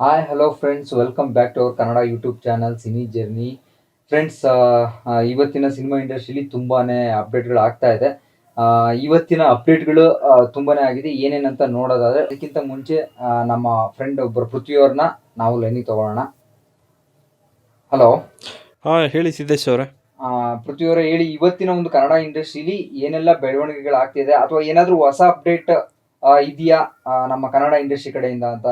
Hi hello friends welcome back to our Kannada YouTube channel cine journey friends ಇವತ್ತಿನ cinema ಇಂಡಸ್ಟ್ರಿಲಿ ತುಂಬಾನೇ ಅಪ್ಡೇಟ್ಗಳು ಆಗ್ತಾ ಇದೆ. ಆ, ಇವತ್ತಿನ ಅಪ್ಡೇಟ್ಗಳು ತುಂಬಾನೇ ಆಗಿದೆ. ಏನೇನಂತ ನೋಡೋದಾದ್ರೆ ಅದಕ್ಕಿಂತ ಮುಂಚೆ ನಮ್ಮ ಫ್ರೆಂಡ್ ಒಬ್ಬರು ಪೃಥ್ವಿಯವ್ರನ್ನ ನಾವು ಲೈನಿಗೆ ತಗೊಳ್ಳೋಣ. ಹಲೋ ಹಾಂ ಹೇಳಿ ಸಿದ್ದೇಶ್ ಅವರೇ. ಪೃಥ್ವಿಯವರೇ ಹೇಳಿ ಇವತ್ತಿನ ಒಂದು ಕನ್ನಡ ಇಂಡಸ್ಟ್ರಿಲಿ ಏನೆಲ್ಲ ಬೆಳವಣಿಗೆಗಳು ಆಗ್ತಿದೆ? ಅಥವಾ ಏನಾದರೂ ಹೊಸ ಅಪ್ಡೇಟ್ ಇದೆಯಾ ನಮ್ಮ ಕನ್ನಡ ಇಂಡಸ್ಟ್ರಿ ಕಡೆಯಿಂದ ಅಂತ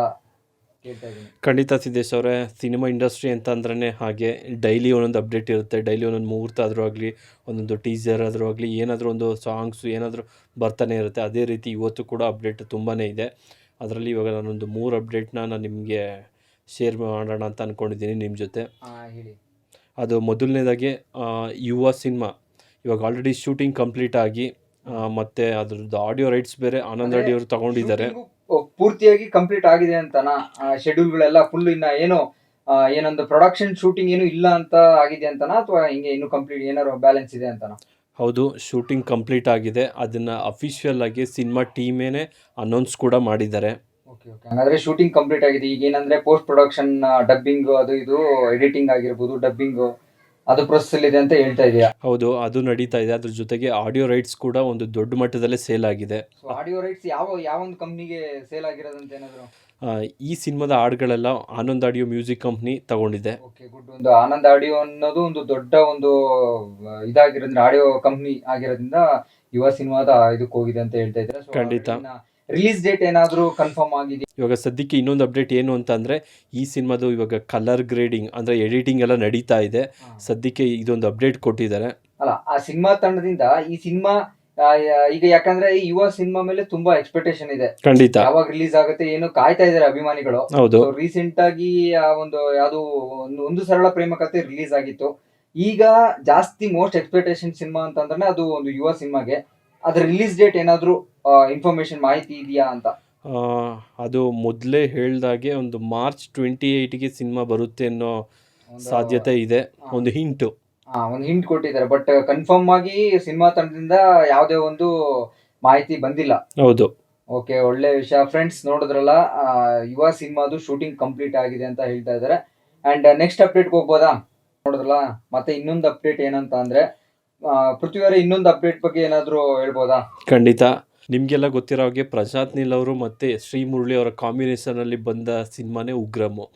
ಖಂಡಿತ ಸಿದ್ದೇಶ್ ಅವರೇ ಸಿನಿಮಾ ಇಂಡಸ್ಟ್ರಿ ಅಂತ ಅಂದ್ರೆ ಹಾಗೆ ಡೈಲಿ ಒಂದೊಂದು ಅಪ್ಡೇಟ್ ಇರುತ್ತೆ. ಡೈಲಿ ಒಂದೊಂದು ಮುಹೂರ್ತ ಆದರೂ ಆಗಲಿ ಒಂದೊಂದು ಟೀಸರ್ ಆದರೂ ಆಗಲಿ ಏನಾದರೂ ಒಂದು ಸಾಂಗ್ಸು ಏನಾದರೂ ಬರ್ತಾನೆ ಇರುತ್ತೆ. ಅದೇ ರೀತಿ ಇವತ್ತು ಕೂಡ ಅಪ್ಡೇಟ್ ತುಂಬಾ ಇದೆ. ಅದರಲ್ಲಿ ಇವಾಗ ನಾನೊಂದು ಮೂರು ಅಪ್ಡೇಟ್ನ ನಾನು ನಿಮಗೆ ಶೇರ್ ಮಾಡೋಣ ಅಂತ ಅಂದ್ಕೊಂಡಿದ್ದೀನಿ ನಿಮ್ಮ ಜೊತೆ. ಅದು ಮೊದಲನೇದಾಗಿ ಯುವ ಸಿನಿಮಾ ಇವಾಗ ಆಲ್ರೆಡಿ ಶೂಟಿಂಗ್ ಕಂಪ್ಲೀಟ್ ಆಗಿ ಮತ್ತು ಅದ್ರದ್ದು ಆಡಿಯೋ ರೈಟ್ಸ್ ಬೇರೆ ಆನಂದ್ ರೆಡ್ಡಿ ಅವರು ತಗೊಂಡಿದ್ದಾರೆ. ಪೂರ್ತಿಯಾಗಿ ಕಂಪ್ಲೀಟ್ ಆಗಿದೆ ಅಂತನಾ? ಶೆಡ್ಯೂಲ್ಗಳೆಲ್ಲ ಫುಲ್ ಇನ್ನ ಏನು ಏನೊಂದು ಪ್ರೊಡಕ್ಷನ್ ಶೂಟಿಂಗ್ ಏನು ಇಲ್ಲ ಅಂತ ಆಗಿದೆ ಅಂತನಾ? ಅಥವಾ ಹಿಂಗೆ ಇನ್ನು ಕಂಪ್ಲೀಟ್ ಏನಾರು ಬ್ಯಾಲೆನ್ಸ್ ಇದೆ ಅಂತನಾ? ಹೌದು ಶೂಟಿಂಗ್ ಕಂಪ್ಲೀಟ್ ಆಗಿದೆ. ಅದನ್ನ ಅಫಿಷಿಯಲ್ ಆಗಿ ಸಿನಿಮಾ ಟೀಮೇನೆ ಅನೌನ್ಸ್ ಕೂಡ ಮಾಡಿದ್ದಾರೆ. ಓಕೆ ಓಕೆ ಹಂಗಾದ್ರೆ ಶೂಟಿಂಗ್ ಕಂಪ್ಲೀಟ್ ಆಗಿದೆ. ಈಗ ಏನಂದ್ರೆ ಪೋಸ್ಟ್ ಪ್ರೊಡಕ್ಷನ್ ಡಬ್ಬಿಂಗ್ ಅದು ಇದು ಎಡಿಟಿಂಗ್ ಆಗಿರ್ಬೋದು ಡಬ್ಬಿಂಗ್ ಅದು ಪ್ರೊಸೆಸ್ ಇದೆ ಅಂತ ಹೇಳ್ತಾ ಇದೆಯಾ? ಹೌದು ಅದು ನಡೀತಾ ಇದೆ. ಅದ್ರ ಜೊತೆಗೆ ಆಡಿಯೋ ರೈಟ್ಸ್ ಕೂಡ ಒಂದು ದೊಡ್ಡ ಮಟ್ಟದಲ್ಲೇ ಸೇಲ್ ಆಗಿದೆ. ಆಡಿಯೋ ರೈಟ್ಸ್ ಯಾವ ಯಾವ ಒಂದು ಕಂಪ್ನಿಗೆ ಸೇಲ್ ಆಗಿರೋದಂತ ಏನಾದ್ರು? ಈ ಸಿನಿಮಾದ ಹಾಡುಗಳೆಲ್ಲ ಆನಂದ್ ಆಡಿಯೋ ಮ್ಯೂಸಿಕ್ ಕಂಪ್ನಿ ತಗೊಂಡಿದೆ. ಓಕೆ ಗುಡ್ ಒಂದು ಆನಂದ್ ಆಡಿಯೋ ಅನ್ನೋದು ಒಂದು ದೊಡ್ಡ ಒಂದು ಇದಾಗಿರೋದ್ರಿಂದ ಆಡಿಯೋ ಕಂಪ್ನಿ ಆಗಿರೋದ್ರಿಂದ ಯುವ ಸಿನಿಮಾದ ಇದಕ್ಕೆ ಹೋಗಿದೆ ಅಂತ ಹೇಳ್ತಾ ಇದ್ದಾರೆ. ಖಂಡಿತ. ರಿಲೀಸ್ ಡೇಟ್ ಏನಾದರೂ ಕನ್ಫರ್ಮ್ ಆಗಿದೆ ಇವಾಗ ಸದ್ಯಕ್ಕೆ ಇನ್ನೊಂದು ಅಪ್ಡೇಟ್ ಏನು ಅಂತ ಅಂದರೆ ಈ ಸಿನಿಮಾದು ಇವಾಗ ಕಲರ್ ಗ್ರೇಡಿಂಗ್ ಅಂದರೆ ಎಡಿಟಿಂಗ್ ಎಲ್ಲ ನಡೀತಾ ಇದೆ. ಸದ್ಯಕ್ಕೆ ಇದೊಂದು ಅಪ್ಡೇಟ್ ಕೊಟ್ಟಿದ್ದಾರೆ. ಅಲ್ಲ ಆ ಸಿನಿಮಾ ತಂಡದಿಂದ ಈ ಸಿನಿಮಾ ಈಗ ಯಾಕಂದ್ರೆ ಈ ಯುವ ಸಿನಿಮಾ ಮೇಲೆ ತುಂಬಾ ಎಕ್ಸ್ಪೆಕ್ಟೇಷನ್ ಇದೆ. ಖಂಡಿತ. ಯಾವಾಗ ರಿಲೀಸ್ ಆಗುತ್ತೆ ಏನು ಕಾಯ್ತಾ ಇದಾರೆ ಅಭಿಮಾನಿಗಳು. ಹೌದು. ರೀಸೆಂಟ್ ಆಗಿ ಆ ಒಂದು ಯಾವ್ದು ಒಂದು ಒಂದು ಸರಳ ಪ್ರೇಮ ಕಥೆ ರಿಲೀಸ್ ಆಗಿತ್ತು. ಈಗ ಜಾಸ್ತಿ ಮೋಸ್ಟ್ ಎಕ್ಸ್ಪೆಕ್ಟೇಷನ್ ಸಿನಿಮಾ ಅಂತಂದ್ರೆ ಅದು ಒಂದು ಯುವ ಸಿನಿಮಾಗೆ. ಅದ್ರ ರಿಲೀಸ್ ಡೇಟ್ ಏನಾದ್ರೂ ಇನ್ಫಾರ್ಮೇಶನ್ ಮಾಹಿತಿ ಇದೆಯಾ ಅಂತ? ಅದು ಮೊದಲೇ ಹೇಳ್ದಾಗೆ ಒಂದು ಮಾರ್ಚ್ ಟ್ವೆಂಟಿ ಏಯ್ಟಿಗೆ ಸಿನಿಮಾ ಬರುತ್ತೆ ಅನ್ನೋ ಸಾಧ್ಯತೆ ಇದೆ. ಒಂದು ಹಿಂಟು ಒಂದು ಹಿಂಟ್ ಕೊಟ್ಟಿದ್ದಾರೆ. ಬಟ್ ಕನ್ಫರ್ಮ್ ಆಗಿ ಸಿನಿಮಾ ತಂಡದಿಂದ ಯಾವುದೇ ಒಂದು ಮಾಹಿತಿ ಬಂದಿಲ್ಲ. ಹೌದು. ಓಕೆ ಒಳ್ಳೆ ವಿಷಯ. ಫ್ರೆಂಡ್ಸ್ ನೋಡಿದ್ರಲ್ಲ ಯುವ ಸಿನಿಮಾದು ಶೂಟಿಂಗ್ ಕಂಪ್ಲೀಟ್ ಆಗಿದೆ ಅಂತ ಹೇಳ್ತಾ ಇದ್ದಾರೆ. ಅಂಡ್ ನೆಕ್ಸ್ಟ್ ಅಪ್ಡೇಟ್ ಹೋಗ್ಬೋದಾ? ನೋಡಿದ್ರಲ್ಲ ಮತ್ತೆ ಇನ್ನೊಂದು ಅಪ್ಡೇಟ್ ಏನಂತ ಅಂದ್ರೆ ಪೃಥ್ವಿಯವರ ಇನ್ನೊಂದು ಅಪ್ಡೇಟ್ ಬಗ್ಗೆ ಏನಾದರೂ ಹೇಳ್ಬೋದಾ? ಖಂಡಿತ. ನಿಮಗೆಲ್ಲ ಗೊತ್ತಿರೋ ಹಾಗೆ ಪ್ರಶಾಂತ್ ನೀಲ್ ಅವರು ಮತ್ತು ಶ್ರೀ ಮುರಳಿ ಅವರ ಕಾಂಬಿನೇಷನಲ್ಲಿ ಬಂದ ಸಿನಿಮಾನೇ ಉಗ್ರಮು.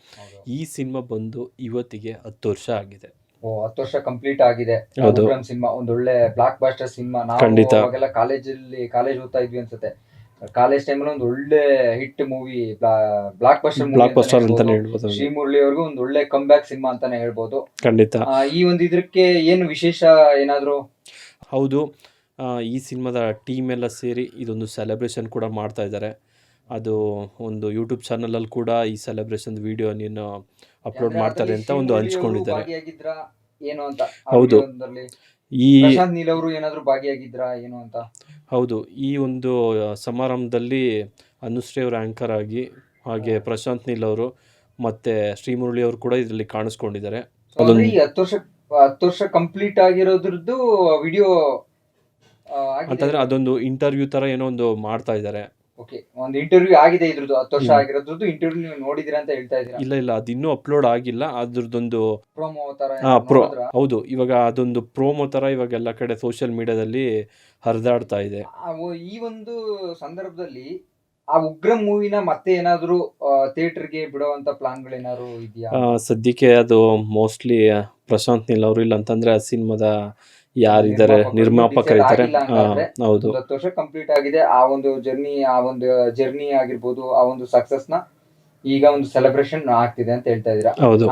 ಈ ಸಿನಿಮಾ ಬಂದು ಇವತ್ತಿಗೆ ಹತ್ತು ವರ್ಷ ಆಗಿದೆ. ಓ ಹತ್ತು ವರ್ಷ ಕಂಪ್ಲೀಟ್ ಆಗಿದೆ. ಉಗ್ರಂ ಸಿನಿಮಾ ಒಂದು ಒಳ್ಳೆ ಬ್ಲಾಕ್ ಬಾಸ್ಟರ್ ಸಿನಿಮಾ. ನಾವು ಕಾಲೇಜಲ್ಲಿ ಕಾಲೇಜ್ ಓದ್ತಾ ಇದ್ವಿ ಅನ್ಸುತ್ತೆ. ಕಾಲೇಜ್ ಟೈಮಲ್ಲಿ ಒಂದು ಒಳ್ಳೆ hit movie blockbuster blockbuster ಅಂತಾನೆ ಹೇಳ್ಬೋದು ಶ್ರೀ ಮುರಳಿ ಅವ್ರಿಗೂ ಒಂದು ಒಳ್ಳೆ ಕಮ್ ಬ್ಯಾಕ್ ಸಿನಿಮಾ ಅಂತಾನೆ ಹೇಳ್ಬೋದು. ಖಂಡಿತ. ಈ ಒಂದು ಇದಕ್ಕೆ ಏನು ವಿಶೇಷ ಏನಾದ್ರು? ಹೌದು. ಈ ಸಿನಿಮಾದ ಟೀಮ್ ಎಲ್ಲ ಸೇರಿ ಇದೊಂದು ಸೆಲೆಬ್ರೇಷನ್ ಕೂಡ ಮಾಡ್ತಾ ಇದ್ದಾರೆ. ಅದು ಒಂದು ಯೂಟ್ಯೂಬ್ ಚಾನಲಲ್ಲಿ ಕೂಡ ಈ ಸೆಲೆಬ್ರೇಷನ್ ವಿಡಿಯೋ ನೀನು ಅಪ್ಲೋಡ್ ಮಾಡ್ತಾರೆ ಅಂತ ಒಂದು ಹಂಚ್ಕೊಂಡಿದ್ದಾರೆ. ಹೌದು. ಈ ಭಾಗಿಯಾಗಿದ್ರಾ ಏನು ಅಂತ? ಹೌದು. ಈ ಒಂದು ಸಮಾರಂಭದಲ್ಲಿ ಅನುಶ್ರೀ ಅವರು ಆ್ಯಂಕರ್ ಆಗಿ ಹಾಗೆ ಪ್ರಶಾಂತ್ ನೀಲ್ ಅವರು ಮತ್ತೆ ಶ್ರೀಮುರಳಿ ಅವರು ಕೂಡ ಇದರಲ್ಲಿ ಕಾಣಿಸ್ಕೊಂಡಿದ್ದಾರೆ. ಹತ್ತು ವರ್ಷ ಹತ್ತು ವರ್ಷ ಕಂಪ್ಲೀಟ್ ಆಗಿರೋದ್ರದ್ದು ವಿಡಿಯೋ ಅಂತಂದರೆ ಅದೊಂದು ಇಂಟರ್ವ್ಯೂ ತರ ಏನೋ ಒಂದು ಮಾಡ್ತಾ ಇದ್ದಾರೆ. ಓಕೆ ಒಂದು ಇಂಟರ್ವ್ಯೂ ಆಗಿದೆ ಇದ್ರದ್ದು ಹತ್ತು ವರ್ಷ. ಆಗಿರೋದ್ರದ್ದು ಇಂಟರ್ವ್ಯೂ ನೀವು ನೋಡಿದಿರ ಅಂತ ಹೇಳ್ತಾ ಇದ್ದೀರಾ? ಇಲ್ಲ ಇಲ್ಲ ಅದಿನ್ನೂ ಅಪ್ಲೋಡ್ ಆಗಿಲ್ಲ ಅದ್ರದ್ದೊಂದು ಪ್ರೋಮೋ ತರ ಪ್ರೋ ಹೌದು ಇವಾಗ ಅದೊಂದು ಪ್ರೋಮೋ ತರ ಇವಾಗ ಎಲ್ಲ ಕಡೆ ಸೋಷಿಯಲ್ ಮೀಡಿಯಾದಲ್ಲಿ ಹರಿದಾಡ್ತಾ ಇದೆ. ಈ ಒಂದು ಸಂದರ್ಭದಲ್ಲಿ ಆ ಉಗ್ರ ಮೂವಿನ ಮತ್ತೆ ಏನಾದ್ರು ಥಿಯೇಟರ್ಗೆ ಬಿಡುವಂತ ಪ್ಲಾನ್ಗಳು ಏನಾದ್ರು ಇದೆಯಾ? ಸದ್ಯಕ್ಕೆ ಅದು ಮೋಸ್ಟ್ಲಿ ಪ್ರಶಾಂತ್ ನೀಲ್ ಅವರು ಇಲ್ಲ ಅಂತಂದ್ರೆ ಆ ಸಿನಿಮಾದ ಯಾರಿದ್ದಾರೆ ನಿರ್ಮಾಪಕರು ನಿರ್ಮಾಪಕರು ಇದ್ದಾರೆ ಹೌದು. ಹತ್ತು ವರ್ಷ ಕಂಪ್ಲೀಟ್ ಆಗಿದೆ. ಆ ಒಂದು ಜರ್ನಿ ಆ ಒಂದು ಜರ್ನಿ ಆಗಿರ್ಬೋದು ಆ ಒಂದು ಸಕ್ಸಸ್ನ ಈಗ ಒಂದು ಸೆಲೆಬ್ರೇಷನ್ ಆಗ್ತಿದೆ ಅಂತ ಹೇಳ್ತಾ ಇದೀರಾ ಹೌದು.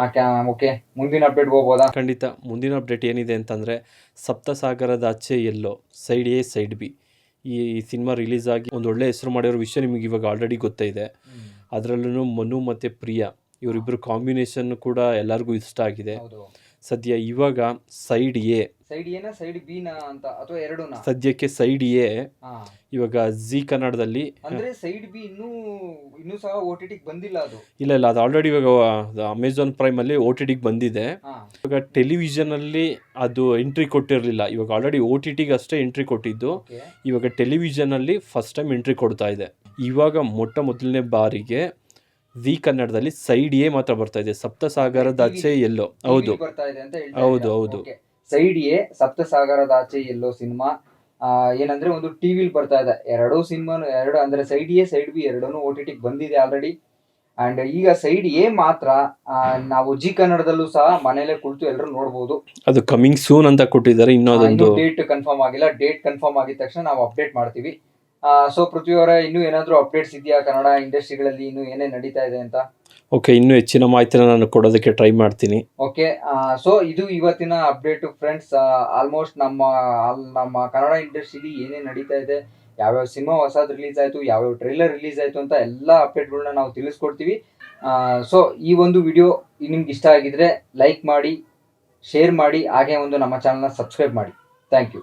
ಓಕೆ ಮುಂದಿನ ಅಪ್ಡೇಟ್ ಹೋಗ್ಬೋದಾ? ಖಂಡಿತ. ಮುಂದಿನ ಅಪ್ಡೇಟ್ ಏನಿದೆ ಅಂತಂದ್ರೆ ಸಪ್ತಸಾಗರದ ಆಚೆ ಎಲ್ಲೋ ಸೈಡ್ ಎ ಸೈಡ್ ಬಿ ಈ ಸಿನಿಮಾ ರಿಲೀಸ್ ಆಗಿ ಒಂದು ಒಳ್ಳೆ ಹೆಸರು ಮಾಡಿರೋ ವಿಷಯ ನಿಮಗೆ ಇವಾಗ ಆಲ್ರೆಡಿ ಗೊತ್ತಿದೆ ಅದರಲ್ಲೂ ಮನು ಮತ್ತು ಪ್ರಿಯಾ ಇವರಿಬ್ಬರು ಕಾಂಬಿನೇಷನ್ ಕೂಡ ಎಲ್ಲರಿಗೂ ಇಷ್ಟ ಆಗಿದೆ. ಸದ್ಯ ಇವಾಗ ಸೈಡ್ ಎ ಸೈಡ್ ಏನ ಸೈಡ್ ಬಿ ನ ಅಂತ ಅಥವಾ ಎರಡೂನಾ ಸದ್ಯಕ್ಕೆ ಸೈಡ್ ಎ. ಇವಾಗ ಜಿ ಕನ್ನಡದಲ್ಲಿ ಅಂದ್ರೆ ಸೈಡ್ ಬಿ ಇನ್ನೂ ಇನ್ನೂ ಸಹ ಓ ಟಿ ಟಿಗೆ ಬಂದಿಲ್ಲ ಅದು? ಇಲ್ಲ ಇಲ್ಲ ಅದು ಆಲ್ರೆಡಿ ಇವಾಗ ಅಮೆಝಾನ್ ಪ್ರೈಮಲ್ಲಿ ಓ ಟಿ ಟಿಗೆ ಬಂದಿದೆ. ಇವಾಗ ಟೆಲಿವಿಷನ್ ಅಲ್ಲಿ ಅದು ಎಂಟ್ರಿ ಕೊಟ್ಟಿರಲಿಲ್ಲ. ಇವಾಗ ಆಲ್ರೆಡಿ ಓ ಟಿ ಟಿಗೆ ಅಷ್ಟೇ ಎಂಟ್ರಿ ಕೊಟ್ಟಿದ್ದು. ಇವಾಗ ಟೆಲಿವಿಷನ್ ಅಲ್ಲಿ ಫಸ್ಟ್ ಟೈಮ್ ಎಂಟ್ರಿ ಕೊಡ್ತಾ ಇದೆ. ಇವಾಗ ಮೊಟ್ಟ ಮೊದಲನೇ ಬಾರಿಗೆ ವಿ ಕನ್ನಡದಲ್ಲಿ ಸೈಡ್ ಎ ಮಾತ್ರ ಬರ್ತಾ ಇದೆ. ಸಪ್ತಸಾಗರದ ಆಚೆ ಎಲ್ಲೋ. ಹೌದು. ಬರ್ತಾ ಇದೆ ಅಂತ ಹೇಳ್ತಾ ಹೌದು, ಹೌದು. Okay. ಸೈಡ್ ಎ ಸಪ್ತಸಾಗರದ ಆಚೆ ಎಲ್ಲೋ ಸಿನಿಮಾ. ಏನಂದ್ರೆ ಒಂದು ಟಿವಿಲ್ ಬರ್ತಾ ಇದೆ. ಎರಡೂ ಸಿನಿಮಾನು ಎರಡು ಅಂದ್ರೆ ಸೈಡ್ ಎ ಸೈಡ್ ಬಿ ಎರಡೂ ಓ ಟಿ ಟಿಗೆ ಬಂದಿದೆ ಆಲ್ರೆಡಿ ಅಂಡ್ ಈಗ ಸೈಡ್ ಎ ಮಾತ್ರ ಆ, ನಾವು ಜಿ ಕನ್ನಡದಲ್ಲೂ ಸಹ ಮನೇಲೆ ಕುಳಿತು ಎಲ್ಲರೂ ನೋಡಬಹುದು ಅದು ಕಮಿಂಗ್ ಸೂನ್ ಅಂತ ಕೊಟ್ಟಿದ್ದಾರೆ. ಇನ್ನೊಂದು ಡೇಟ್ ಕನ್ಫರ್ಮ್ ಆಗಿಲ್ಲ. ಡೇಟ್ ಕನ್ಫರ್ಮ್ ಆಗಿದ ತಕ್ಷಣ ನಾವು ಅಪ್ಡೇಟ್ ಮಾಡ್ತೀವಿ. ಸೊ ಪೃಥ್ವಿ ಅವರ ಇನ್ನೂ ಏನಾದರೂ ಅಪ್ಡೇಟ್ಸ್ ಇದೆಯಾ? ಕನ್ನಡ ಇಂಡಸ್ಟ್ರಿಗಳಲ್ಲಿ ಇನ್ನೂ ಏನೇ ನಡೀತಾ ಇದೆ ಅಂತ? ಓಕೆ ಇನ್ನೂ ಹೆಚ್ಚಿನ ಮಾಹಿತಿನ ನಾನು ಕೊಡೋದಕ್ಕೆ ಟ್ರೈ ಮಾಡ್ತೀನಿ. ಓಕೆ ಸೊ ಇದು ಇವತ್ತಿನ ಅಪ್ಡೇಟ್ ಫ್ರೆಂಡ್ಸ್ ಆಲ್ಮೋಸ್ಟ್ ನಮ್ಮ ನಮ್ಮ ಕನ್ನಡ ಇಂಡಸ್ಟ್ರಿಲಿ ಏನೇ ನಡೀತಾ ಇದೆ ಯಾವ್ಯಾವ ಸಿನಿಮಾ ಹೊಸದು ರಿಲೀಸ್ ಆಯಿತು ಯಾವ್ಯಾವ ಟ್ರೈಲರ್ ರಿಲೀಸ್ ಆಯಿತು ಅಂತ ಎಲ್ಲ ಅಪ್ಡೇಟ್ಗಳನ್ನ ನಾವು ತಿಳಿಸ್ಕೊಡ್ತೀವಿ. ಸೊ ಈ ಒಂದು ವಿಡಿಯೋ ನಿಮ್ಗೆ ಇಷ್ಟ ಆಗಿದ್ರೆ ಲೈಕ್ ಮಾಡಿ ಶೇರ್ ಮಾಡಿ ಹಾಗೆ ಒಂದು ನಮ್ಮ ಚಾನಲ್ನ ಸಬ್ಸ್ಕ್ರೈಬ್ ಮಾಡಿ. Thank you